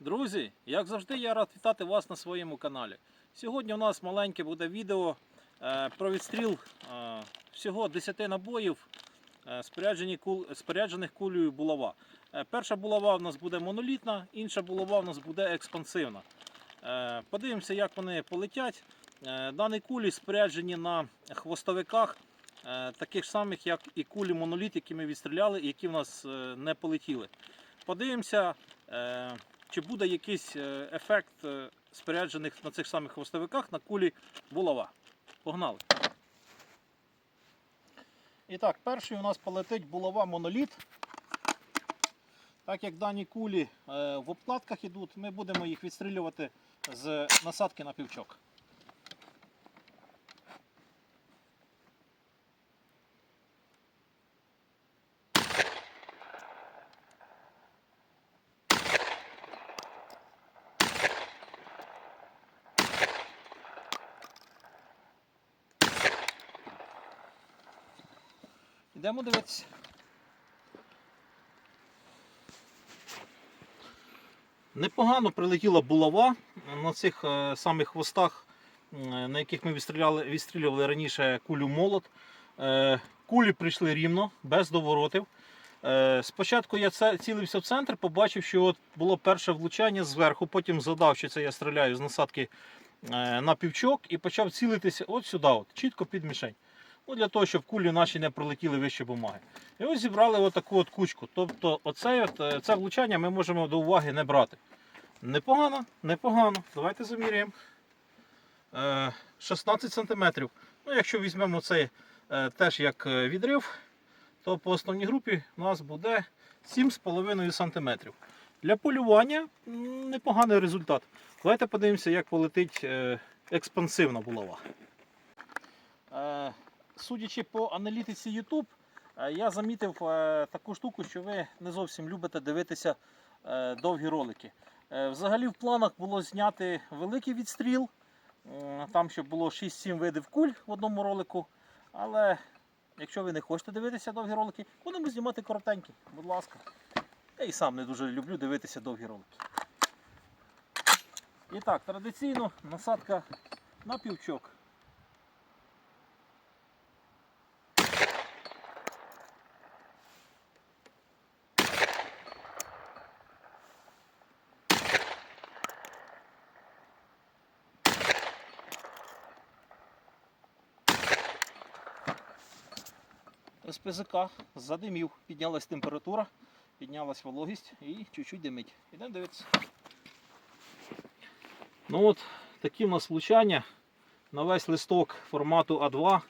Друзі, як завжди, я рад вітати вас на своєму каналі. Сьогодні у нас маленьке буде відео е, про відстріл е, всього 10 набоїв, е, споряджених кулею булава. Перша булава у нас буде монолітна, інша булава у нас буде експансивна. Подивимося, як вони полетять. Дані кулі споряджені на хвостовиках, таких самих, як і кулі моноліт, які ми відстріляли і які в нас не полетіли. Подивимося. Чи буде якийсь е, ефект е, споряджених на цих самих хвостовиках на кулі булава. Погнали. І так, перший у нас полетить булава моноліт. Так як дані кулі е, в обкладках йдуть, ми будемо їх відстрілювати з насадки на півчок. Йдемо дивитися. Непогано прилетіла булава на цих е, самих хвостах, е, на яких ми відстріляли, відстрілювали раніше кулю молот. Е, кулі прийшли рівно, без доворотів. Спочатку я цілився в центр, побачив, що от було перше влучання зверху, потім згадав, що це я стріляю з насадки на півчок і почав цілитися от сюди, от, чітко під мішень. Ну, для того, щоб кулі наші не пролетіли вище бумаги. І ось зібрали отаку от кучку. Тобто оце, е, це влучання ми можемо до уваги не брати. Непогано, непогано. Давайте заміряємо. Е, 16 см. Ну, якщо візьмемо цей е, теж як е, відрив, то по основній групі у нас буде 7,5 см. Для полювання непоганий результат. Давайте подивимося, як полетить е, експансивна булава. Судячи по аналітиці YouTube, е, я замітив е, таку штуку, що ви не зовсім любите дивитися е, довгі ролики. Взагалі в планах було зняти великий відстріл, там щоб було 6-7 видів куль в одному ролику. Але якщо ви не хочете дивитися довгі ролики, будемо знімати коротенькі, будь ласка. Я і сам не дуже люблю дивитися довгі ролики. І так, традиційно насадка на півчок. З ПЗК задимів, піднялась температура, піднялась вологість і чуть-чуть димить. Ідемо дивитися. Ну от такі в нас влучання на весь листок формату А2.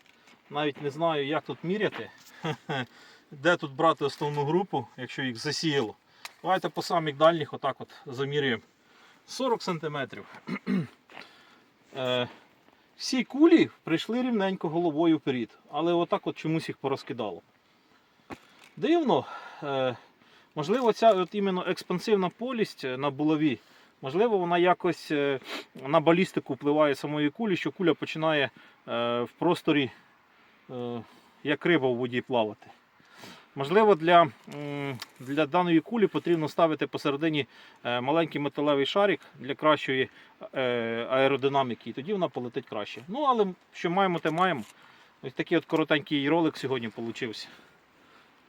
Навіть не знаю, як тут міряти. Де тут брати основну групу, якщо їх засіяло. Давайте по самих дальніх отак от замірюємо. 40 см. Е, всі кулі прийшли рівненько головою вперед, але отак от чомусь їх порозкидало. Дивно, е, можливо, ця от іменно експансивна полість на булаві, можливо, вона якось е, на балістику впливає самої кулі, що куля починає е, в просторі, е, як риба в воді плавати. Можливо, для, для даної кулі потрібно ставити посередині е, маленький металевий шарик для кращої е, аеродинаміки, і тоді вона полетить краще. Ну, але що маємо, те маємо. Ось такий от коротенький ролик сьогодні вийшов.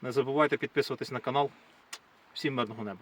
Не забувайте підписуватись на канал. Всім мирного неба.